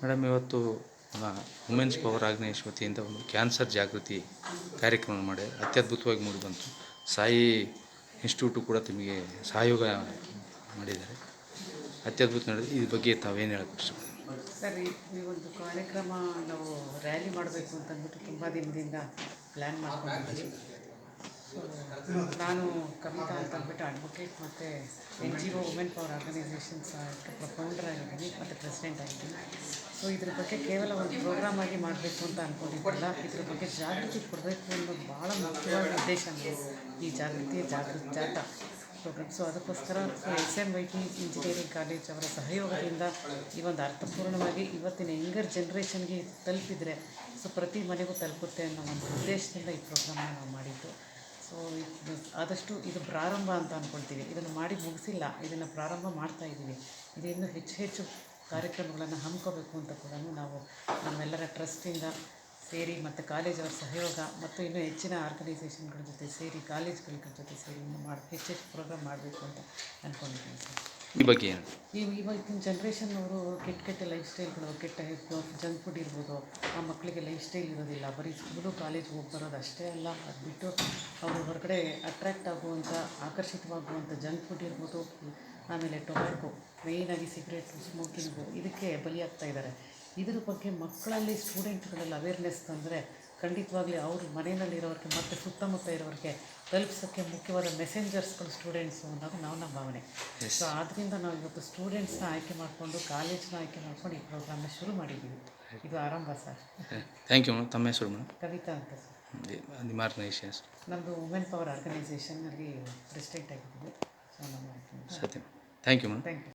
Madam, ಇವತ್ತು women's power organise ವತಿಯಿಂದ ಒಂದು ಕ್ಯಾನ್ಸರ್ ಜಾಗೃತಿ ಕಾರ್ಯಕ್ರಮ ಮಾಡಿ ಅತ್ಯದ್ಭುತವಾಗಿ ಮೂಡಿ ಬಂತು. ಸಾಯಿ ಇನ್ಸ್ಟಿಟ್ಯೂಟು ಕೂಡ ತಮಗೆ ಸಹಯೋಗ ಮಾಡಿದ್ದಾರೆ. ಅತ್ಯದ್ಭುತ ನಡೆದು ಇದ್ರ ಬಗ್ಗೆ ತಾವೇನು ಹೇಳಕ್ಕೆ ಸರ್, ಈ ಒಂದು ಕಾರ್ಯಕ್ರಮ ನಾವು ರ್ಯಾಲಿ ಮಾಡಬೇಕು ಅಂತ ಅಂದ್ಬಿಟ್ಟು ತುಂಬ ದಿನದಿಂದ ಪ್ಲ್ಯಾನ್ ಮಾಡ್ಕೊಂಡಿದ್ವಿ ಸೊ ನಾನು ಕವಿತಾ ಅಂತ ಅಂದ್ಬಿಟ್ಟು ಅಡ್ವೊಕೇಟ್ ಮತ್ತು N G O women power organisations ಪ್ರೊಫೌಂಡರ್ ಆಗಿದ್ದೀನಿ, ಮತ್ತು ಪ್ರೆಸಿಡೆಂಟ್ ಆಗಿದ್ದೀನಿ. ಸೊ ಇದ್ರ ಬಗ್ಗೆ ಕೇವಲ ಒಂದು ಪ್ರೋಗ್ರಾಮ್ ಆಗಿ ಮಾಡಬೇಕು ಅಂತ ಅಂದ್ಕೊಂಡಿದ್ದಲ್ಲ ಇದ್ರ ಬಗ್ಗೆ ಜಾಗೃತಿ ಕೊಡಬೇಕು ಅನ್ನೋದು ಭಾಳ ಮುಖ್ಯವಾದ ಉದ್ದೇಶ ಈ ಜಾಗೃತಿ ಜಾಗೃತಿ ಜಾಥಾ ಪ್ರೋಗ್ರಾಮ್ ಸೊ ಅದಕ್ಕೋಸ್ಕರ so S M I T engineering college ಅವರ ಸಹಯೋಗದಿಂದ ಈ ಒಂದು ಅರ್ಥಪೂರ್ಣವಾಗಿ ಇವತ್ತಿನ ಯಂಗರ್ ಜನ್ರೇಷನ್ಗೆ ತಲುಪಿದರೆ, ಸೊ, ಪ್ರತಿ ಮನೆಗೂ ತಲುಪುತ್ತೆ ಅನ್ನೋ ಒಂದು ಉದ್ದೇಶದಿಂದ ಈ ಪ್ರೋಗ್ರಾಮ್ನ ನಾವು ಮಾಡಿದ್ದು. ಸೊ ಇದು ಆದಷ್ಟು ಇದು ಪ್ರಾರಂಭ ಅಂತ ಅಂದ್ಕೊಳ್ತೀವಿ ಇದನ್ನು ಮಾಡಿ ಮುಗಿಸಿಲ್ಲ, ಇದನ್ನು ಪ್ರಾರಂಭ ಮಾಡ್ತಾ ಇದ್ದೀವಿ. ಇದು ಇನ್ನೂ ಹೆಚ್ಚು ಹೆಚ್ಚು ಕಾರ್ಯಕ್ರಮಗಳನ್ನು ಹಮ್ಮಿಕೋಬೇಕು ಅಂತ ಕೂಡ ನಾವು ನಮ್ಮೆಲ್ಲರ ಟ್ರಸ್ಟಿಂದ ಸೇರಿ ಮತ್ತು ಕಾಲೇಜವರ ಸಹಯೋಗ ಮತ್ತು ಇನ್ನೂ ಹೆಚ್ಚಿನ ಆರ್ಗನೈಸೇಷನ್ಗಳ ಜೊತೆ ಸೇರಿ, ಕಾಲೇಜ್ಗಳ ಜೊತೆ ಸೇರಿ ಇನ್ನೂ ಮಾಡಿ, ಹೆಚ್ಚು ಹೆಚ್ಚು ಪ್ರೋಗ್ರಾಮ್ ಮಾಡಬೇಕು ಅಂತ ಅಂದ್ಕೊಂಡಿದ್ದೀನಿ ಸರ್. ಈ ಬಗ್ಗೆ ಏನು? ಈ ಇವತ್ತಿನ ಜನ್ರೇಷನ್ನವರು ಕೆಟ್ಟ ಕೆಟ್ಟ ಲೈಫ್ ಸ್ಟೈಲ್ಗಳು ಕೆಟ್ಟ ಜಂಕ್ ಫುಡ್ ಇರ್ಬೋದು, ಆ ಮಕ್ಕಳಿಗೆ ಲೈಫ್ ಸ್ಟೈಲ್ ಇರೋದಿಲ್ಲ. ಬರೀ ಸ್ಕೂಲು ಕಾಲೇಜ್ ಹೋಗಿ ಬರೋದು ಅಷ್ಟೇ ಅಲ್ಲ, ಅದು ಬಿಟ್ಟು ಅವರು ಹೊರಗಡೆ ಅಟ್ರ್ಯಾಕ್ಟ್ ಆಗುವಂಥ ಆಕರ್ಷಿತವಾಗುವಂಥ ಜಂಕ್ ಫುಡ್ ಇರ್ಬೋದು. ಆಮೇಲೆ ಟೊಬ್ಯಾಕೋ ಮೇಯ್ನಾಗಿ ಸಿಗರೇಟು ಸ್ಮೋಕಿಂಗು ಇದಕ್ಕೆ ಬಲಿಯಾಗ್ತಾ ಇದ್ದಾರೆ ಇದ್ರ ಬಗ್ಗೆ ಮಕ್ಕಳಲ್ಲಿ ಸ್ಟೂಡೆಂಟ್ಗಳಲ್ಲಿ ಅವೇರ್ನೆಸ್ ತಂದರೆ ಖಂಡಿತವಾಗ್ಲಿ ಅವರು ಮನೆಯಲ್ಲಿರೋರಿಗೆ ಮತ್ತು ಸುತ್ತಮುತ್ತ ಇರೋರಿಗೆ ತಲುಪಿಸೋಕ್ಕೆ ಮುಖ್ಯವಾದ ಮೆಸೆಂಜರ್ಸ್ಗಳು ಸ್ಟೂಡೆಂಟ್ಸು ಅನ್ನೋದು ನಾವು ನಮ್ಮ ಭಾವನೆ. ಸೊ ಆದ್ದರಿಂದ ನಾವು ಇವತ್ತು ಸ್ಟೂಡೆಂಟ್ಸ್ನ ಆಯ್ಕೆ ಮಾಡಿಕೊಂಡು ಕಾಲೇಜ್ನ ಆಯ್ಕೆ ಮಾಡ್ಕೊಂಡು ಈ ಪ್ರೋಗ್ರಾಮ್ನ ಶುರು ಮಾಡಿದ್ದೀವಿ. ಇದು ಆರಂಭ ಸರ್. ಥ್ಯಾಂಕ್ ಯು ಮೇಡಮ್ ತಮ್ಮ ಹೆಸರು ಮೇಡಮ್ ಕವಿತಾ ಅಂತ ಸರ್. ನಮ್ಮದು ವುಮೆನ್ ಪವರ್ ಆರ್ಗನೈಸೇಷನ್ ಅಲ್ಲಿ ಪ್ರೆಸಿಡೆಂಟ್ ಆಗಿದ್ದೀವಿ. ಸೊ ನಮ್ಮ ಸತ್ಯ. Thank you madam thank you